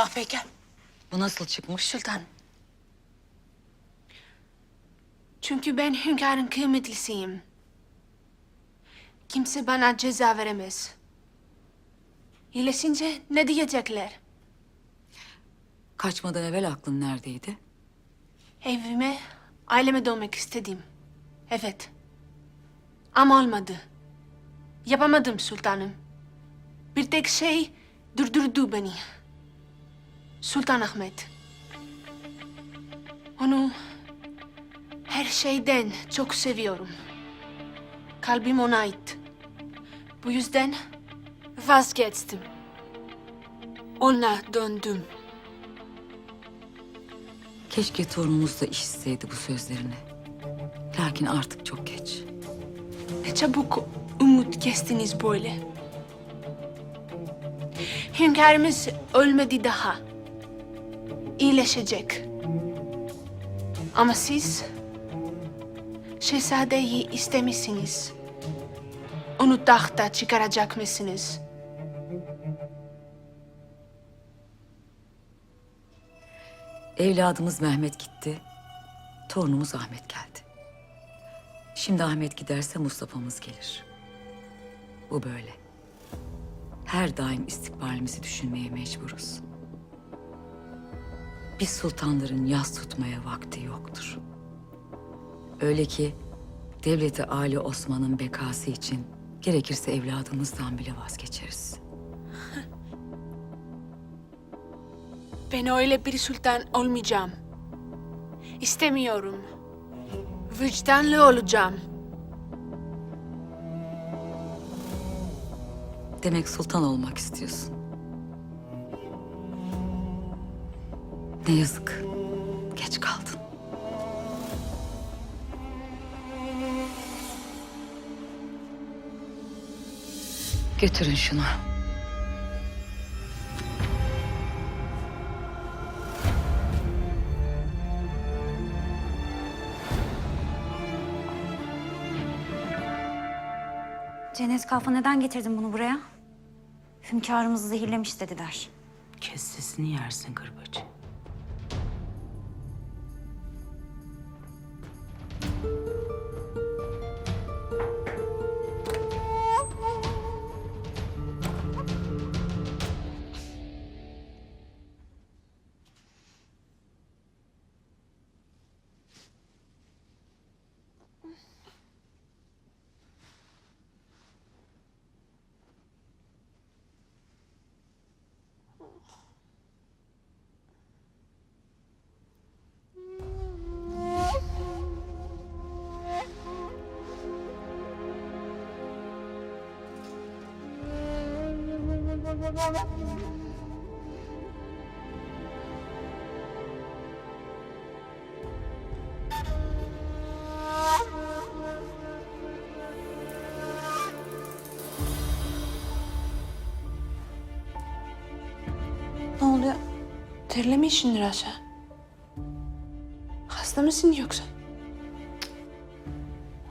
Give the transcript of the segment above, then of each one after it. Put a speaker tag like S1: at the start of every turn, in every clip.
S1: Mahpeker.
S2: Bu nasıl çıkmış?
S1: Sultan.
S3: Çünkü ben hünkârın kıymetlisiyim. Kimse bana ceza veremez. İyileşince ne diyecekler?
S2: Kaçmadan evvel aklın neredeydi?
S3: Evime, aileme dönmek istedim. Evet. Ama olmadı. Yapamadım sultanım. Bir tek şey durdurdu beni. Sultan Ahmet. Onu her şeyden çok seviyorum. Kalbim ona ait. Bu yüzden vazgeçtim. Ona döndüm.
S2: Keşke torunumuz da işitseydi bu sözlerini. Lakin artık çok geç.
S3: Ne çabuk umut kestiniz böyle. Hünkârımız ölmedi daha. İyileşecek. Ama siz şehzadeyi istemişsiniz. Onu tahta çıkaracak mısınız?
S2: Evladımız Mehmet gitti. Torunumuz Ahmet geldi. Şimdi Ahmet giderse Mustafa'mız gelir. Bu böyle. Her daim istikbalimizi düşünmeye mecburuz. Biz sultanların yas tutmaya vakti yoktur. Öyle ki devleti Ali Osman'ın bekası için gerekirse evladımızdan bile vazgeçeriz.
S3: Ben öyle bir sultan olmayacağım. İstemiyorum. Vicdanlı olacağım.
S2: Demek sultan olmak istiyorsun. Ne yazık. Geç kaldın. Götürün şunu.
S4: Cennet Kalfa neden getirdin bunu buraya? Hünkârımızı zehirlemiş dediler.
S1: Kes sesini yersin kırbacı.
S3: Ne oluyor? Terlemişsindir aşağı. Hasta mısın yoksa?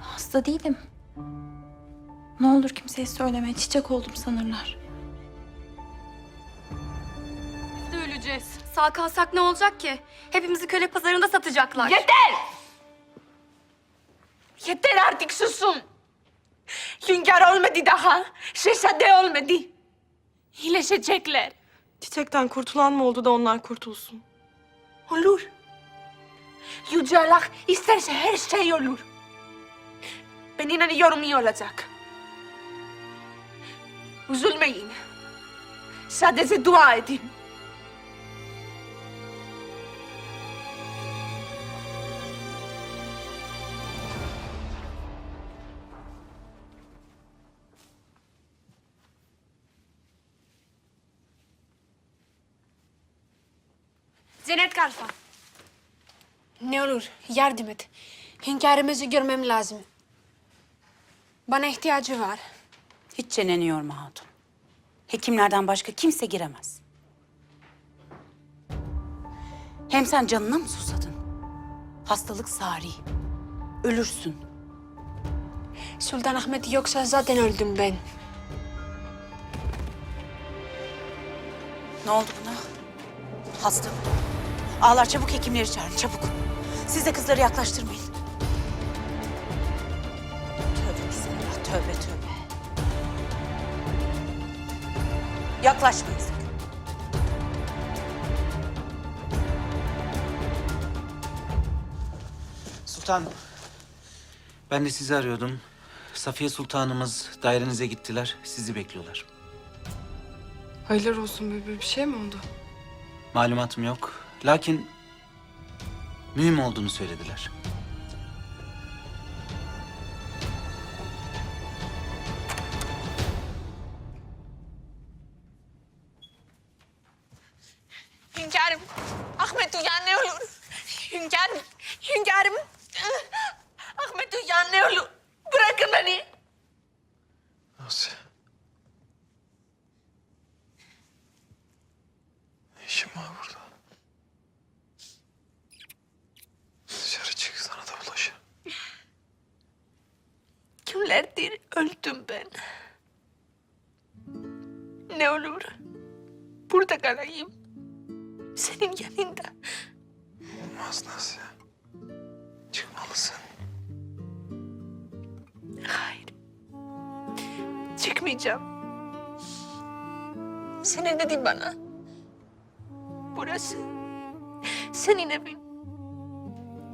S5: Hasta değilim. Ne olur kimseye söyleme. Çiçek oldum sanırlar.
S6: Sağ kalsak ne olacak ki? Hepimizi köle pazarında satacaklar.
S1: Yeter! Yeter artık susun. Hünkâr olmadı daha. Şehzade olmadı.
S3: İyileşecekler.
S7: Çiçekten kurtulan mı oldu da onlar kurtulsun?
S3: Olur. Yüce Allah isterse her şey olur. Ben inanıyorum iyi olacak. Üzülmeyin. Sadece dua edin.
S6: Cennet Kalfa.
S3: Ne olur yardım et. Hünkârımızı görmem lazım. Bana ihtiyacı var.
S1: Hiç çeneni yorma hatun. Hekimlerden başka kimse giremez. Hem sen canına mı susadın? Hastalık sari. Ölürsün.
S3: Sultan Ahmet yoksa zaten öldüm ben.
S1: Ne oldu buna? Hasta. Ağlar çabuk hekimleri çağırın çabuk. Siz de kızları yaklaştırmayın. Tövbe bismillah tövbe tövbe. Yaklaşmayın sakın.
S8: Sultanım. Ben de sizi arıyordum. Safiye Sultanımız dairenize gittiler. Sizi bekliyorlar.
S7: Hayırlar olsun bebe bir şey mi oldu?
S8: Malumatım yok. Lakin mühim olduğunu söylediler.
S3: Hünkârım, Ahmet uyan ne olur. Hünkârım, hünkârım. Ahmet uyan ne olur. Bırakın beni.
S9: Nasıl?
S3: Dedin bana? Burası senin evin.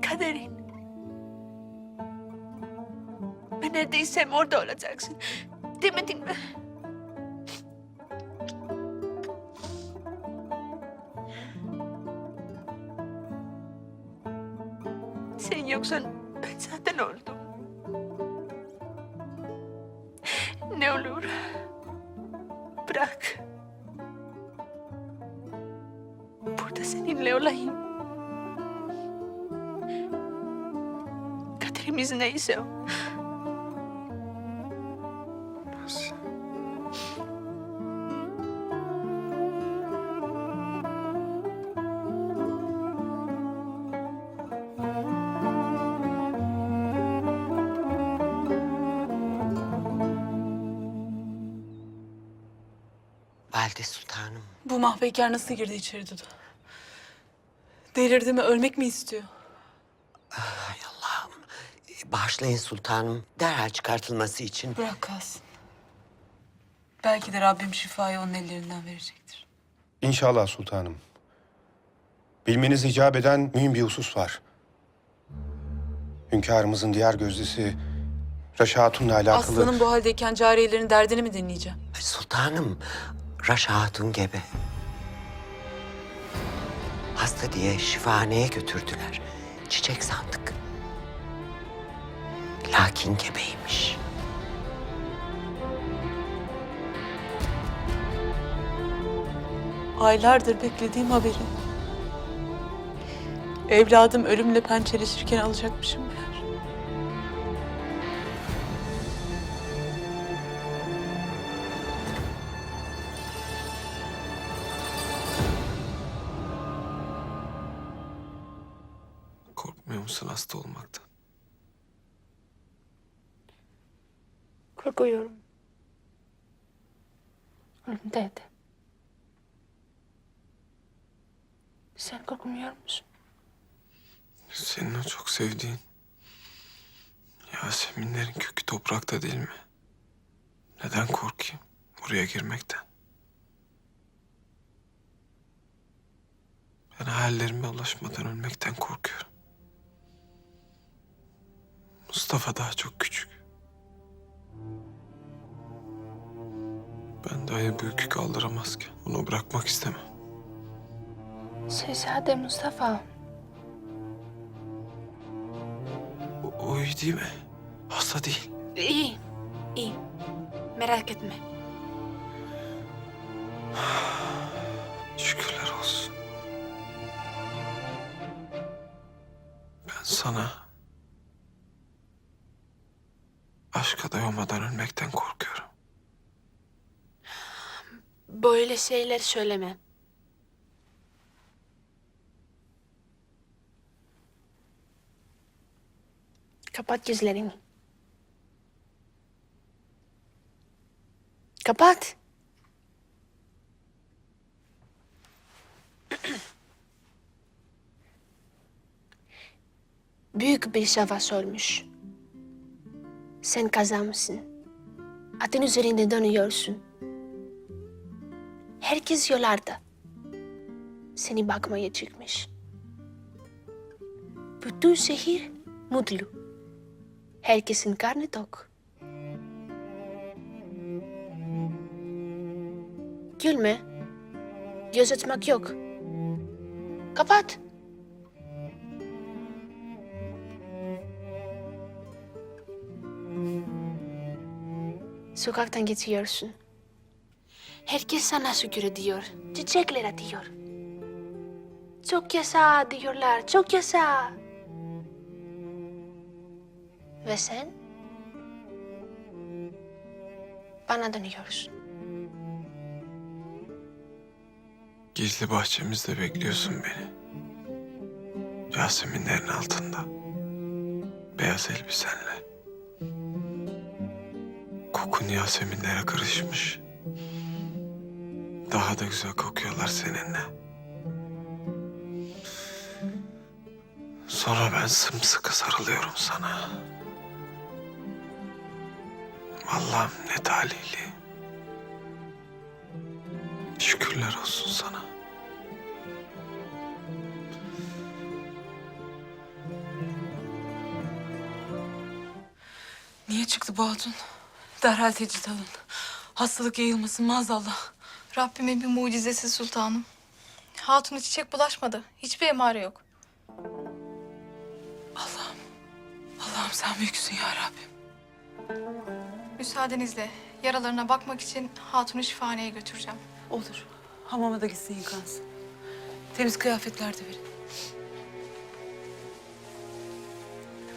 S3: Kaderin. Ben neredeysem orada olacaksın. Demedin mi? Sen yoksan Kaderimiz neyse o.
S9: Nasıl?
S10: Valide Sultanım.
S7: Bu mahvekar nasıl girdi içeri Dudu? Delirdi mi? Ölmek mi istiyor?
S10: Hay Allah'ım. Bağışlayın sultanım. Derhal çıkartılması için.
S7: Bırak kalsın. Belki de Rabbim şifayı onun ellerinden verecektir.
S11: İnşallah sultanım. Bilmeniz icap eden mühim bir husus var. Hünkârımızın diğer gözdesi Raşa Hatun'la alakalı...
S7: Aslanın bu haldeyken cariyelerin derdini mi dinleyeceğim?
S10: Sultanım, Raşa Hatun gebe. Hasta diye şifahaneye götürdüler. Çiçek sandık. Lakin gebeymiş.
S7: Aylardır beklediğim haberi. Evladım ölümle pençeleşirken alacakmışım
S12: Ölümdeydi. Sen korkmuyor musun?
S9: Senin o çok sevdiğin Yaseminlerin kökü toprakta değil mi? Neden korkayım buraya girmekten? Ben hayallerime ulaşmadan ölmekten korkuyorum. Mustafa daha çok küçük. Ben dahi bu yükü kaldıramazken onu bırakmak istemem.
S12: Şehzade Mustafa.
S9: O, o iyi değil mi? Hasta değil.
S12: İyi, iyi. Merak etme.
S9: Şükürler olsun. Ben sana aşka doyamadan ölmekten korkuyorum.
S12: Böyle şeyler söyleme. Kapat gözlerini. Kapat.
S3: Büyük bir savaş olmuş. Sen kazanmışsın. Atın üzerinde dönüyorsun. Herkes yollarda. Seni bakmaya çıkmış. Bütün şehir mutlu. Herkesin karnı tok. Gülme. Göz açmak yok. Kapat. Sokaktan geçiyorsun. Herkes sana şükür ediyor. Çiçekler atıyor. Çok yaşa diyorlar. Çok yaşa. Ve sen? Bana dönüyorsun.
S9: Gizli bahçemizde bekliyorsun beni. Yaseminlerin altında. Beyaz elbisenle. Kokun Yaseminlere karışmış. Daha da güzel kokuyorlar seninle. Sonra ben sımsıkı sarılıyorum sana. Allah'ım ne talihli. Şükürler olsun sana.
S7: Niye çıktı bu hatun? Derhal tecrit alın. Hastalık yayılmasın maazallah.
S5: Rabbimin bir mucizesi sultanım. Hatuna çiçek bulaşmadı. Hiçbir emare yok.
S7: Allah'ım. Allah'ım sen büyüksün ya Rabbim.
S5: Müsaadenizle yaralarına bakmak için hatunu şifaneye götüreceğim.
S7: Olur. Hamama da gitsin yıkansın. Temiz kıyafetler de verin.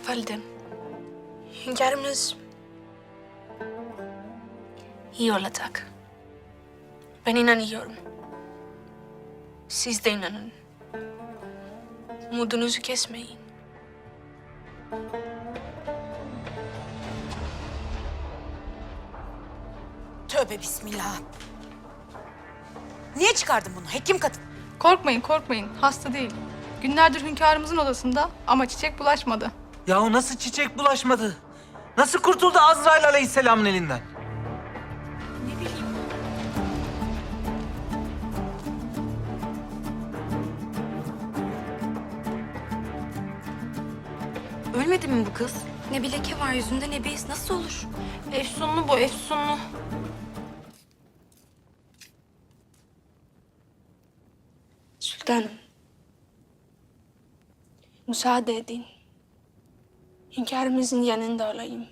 S3: Validem. Hünkârımız iyi olacak. Ben inanıyorum. Siz de inanın. Umudunuzu kesmeyin.
S13: Tövbe bismillah. Niye çıkardın bunu hekim kadın?
S5: Korkmayın korkmayın hasta değil. Günlerdir hünkârımızın odasında ama çiçek bulaşmadı.
S8: Yahu nasıl çiçek bulaşmadı? Nasıl kurtuldu Azrail Aleyhisselam'ın elinden?
S6: Mi bu kız? Ne bir leke var yüzünde ne bir iz. Nasıl olur?
S3: Efsunlu bu, efsunlu. Sultanım. Müsaade edin. Hünkârımızın yanında olayım.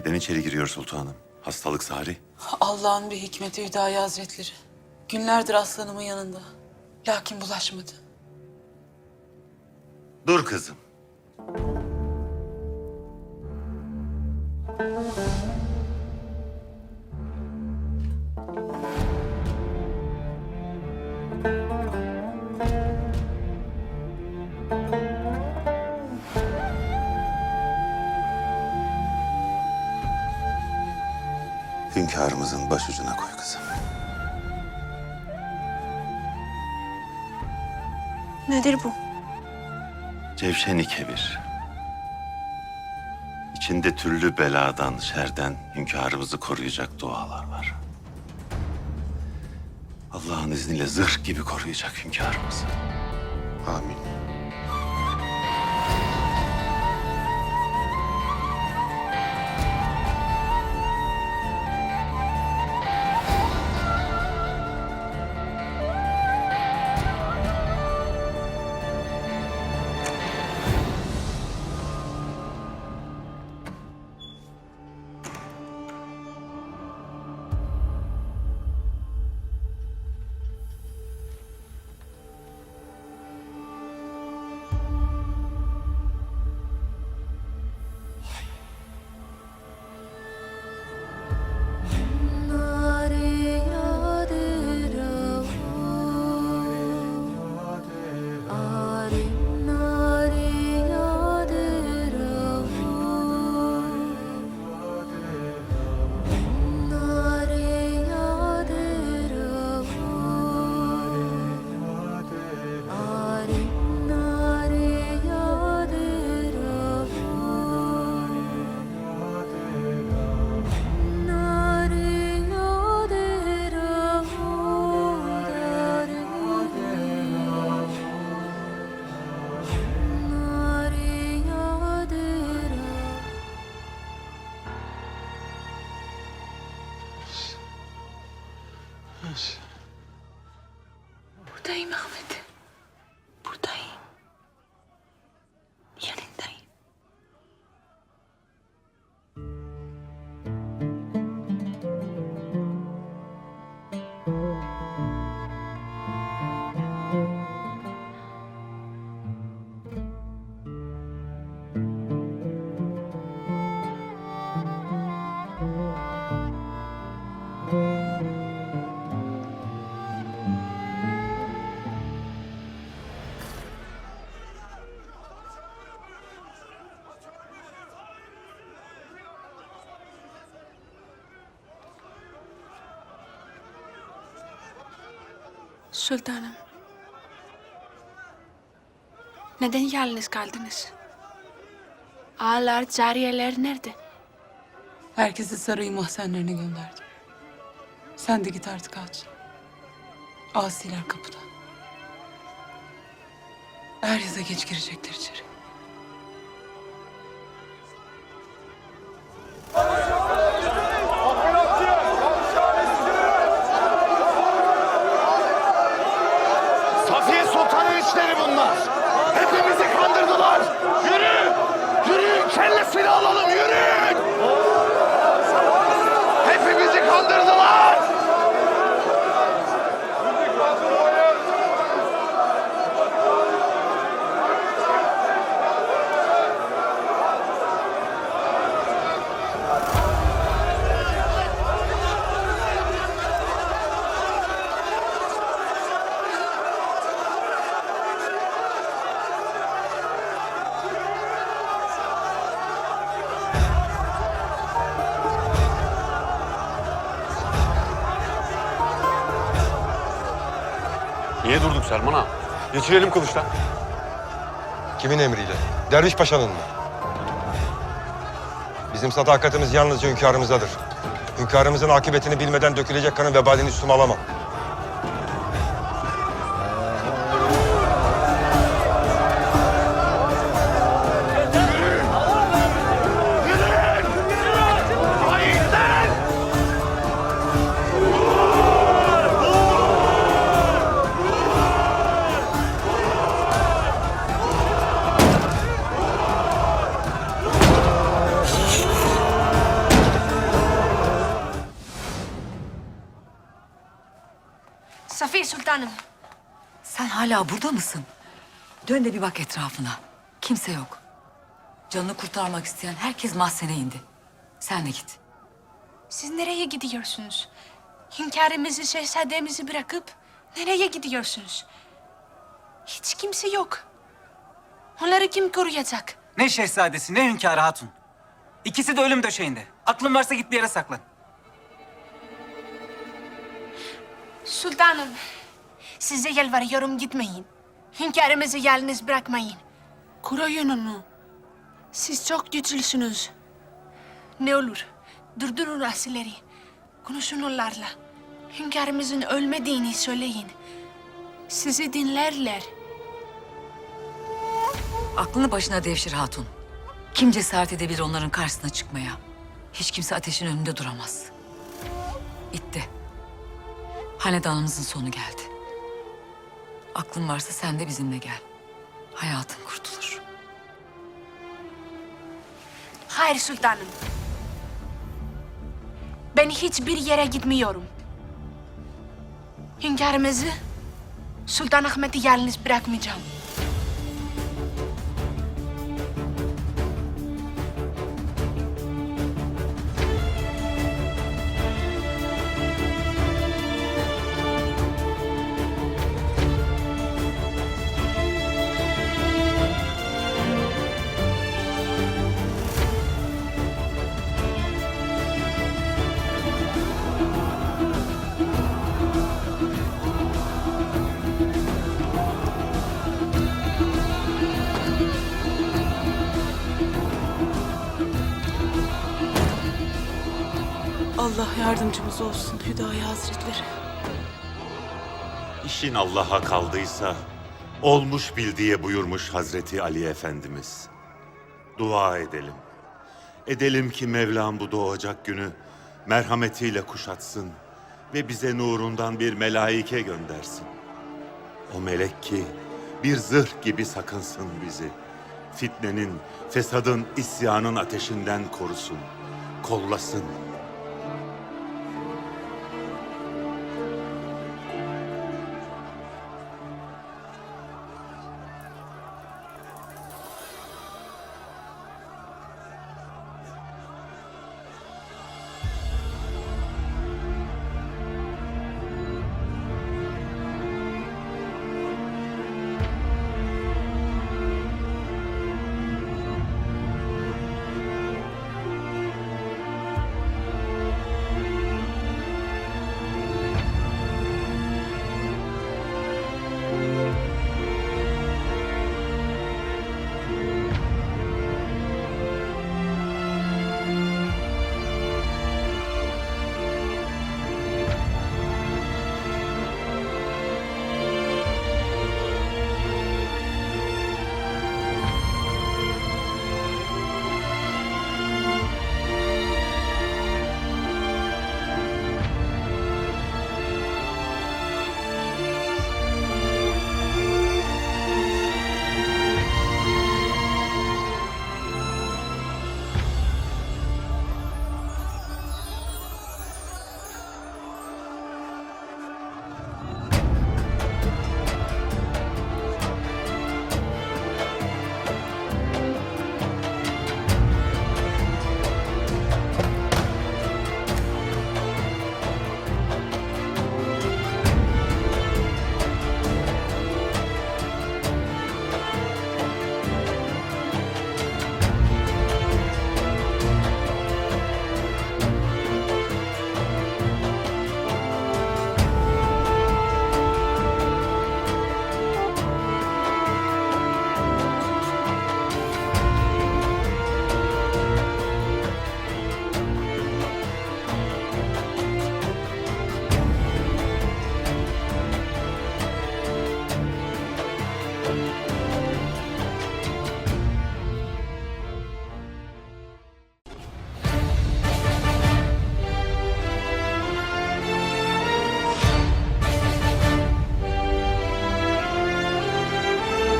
S14: Neden içeri giriyor sultanım? Hastalık sari.
S7: Allah'ın bir hikmeti Hüdayi Hazretleri. Günlerdir aslanımın yanında. Lakin bulaşmadı.
S14: Dur kızım. Hünkârımızın başucuna koy kızım.
S3: Nedir bu?
S14: Cevşeni kebir. İçinde türlü beladan, şerden hünkârımızı koruyacak dualar var. Allah'ın izniyle zırh gibi koruyacak hünkârımızı. Amin.
S3: Sultanım. Neden yalnız kaldınız? Ağalar, cariyeler nerede?
S7: Herkesi sarayı mahzenlerine gönderdim. Sen de git artık aç. Asiler kapıda. Er ya da geç girecekler içeri.
S15: Selman ağa? Geçirelim kılıçtan.
S16: Kimin emriyle? Derviş Paşa'nın mı? Bizim sadakatimiz yalnızca hünkârımızadır. Hünkârımızın akıbetini bilmeden dökülecek kanın vebalini üstüme alamam.
S2: Hala burada mısın? Dön de bir bak etrafına. Kimse yok. Canını kurtarmak isteyen herkes mahzene indi. Sen de git.
S3: Siz nereye gidiyorsunuz? Hünkârımızı, şehzademizi bırakıp nereye gidiyorsunuz? Hiç kimse yok. Onları kim koruyacak?
S8: Ne şehzadesi ne hünkârı hatun. İkisi de ölüm döşeğinde. Aklın varsa git bir yere saklan.
S3: Sultanım, size yalvarıyorum gitmeyin. Hünkârımızı yalnız bırakmayın. Koruyun onu. Siz çok güçlüsünüz. Ne olur, durdurun asileri. Konuşun onlarla. Hünkârımızın ölmediğini söyleyin. Sizi dinlerler.
S2: Aklını başına devşir hatun. Kim cesaret edebilir onların karşısına çıkmaya? Hiç kimse ateşin önünde duramaz. Bitti. Hanedanımızın sonu geldi. Aklın varsa sen de bizimle gel. Hayatın kurtulur.
S3: Hayır sultanım. Ben hiçbir yere gitmiyorum. Hünkârımızı, Sultan Ahmet'i yalnız bırakmayacağım.
S7: Allah yardımcımız olsun Hüdayi Hazretleri.
S14: İşin Allah'a kaldıysa olmuş bil buyurmuş Hazreti Ali Efendimiz. Dua edelim. Edelim ki Mevlam bu doğacak günü merhametiyle kuşatsın. ve bize nurundan bir melaike göndersin. O melek ki bir zırh gibi sakınsın bizi. Fitnenin, fesadın, isyanın ateşinden korusun, kollasın.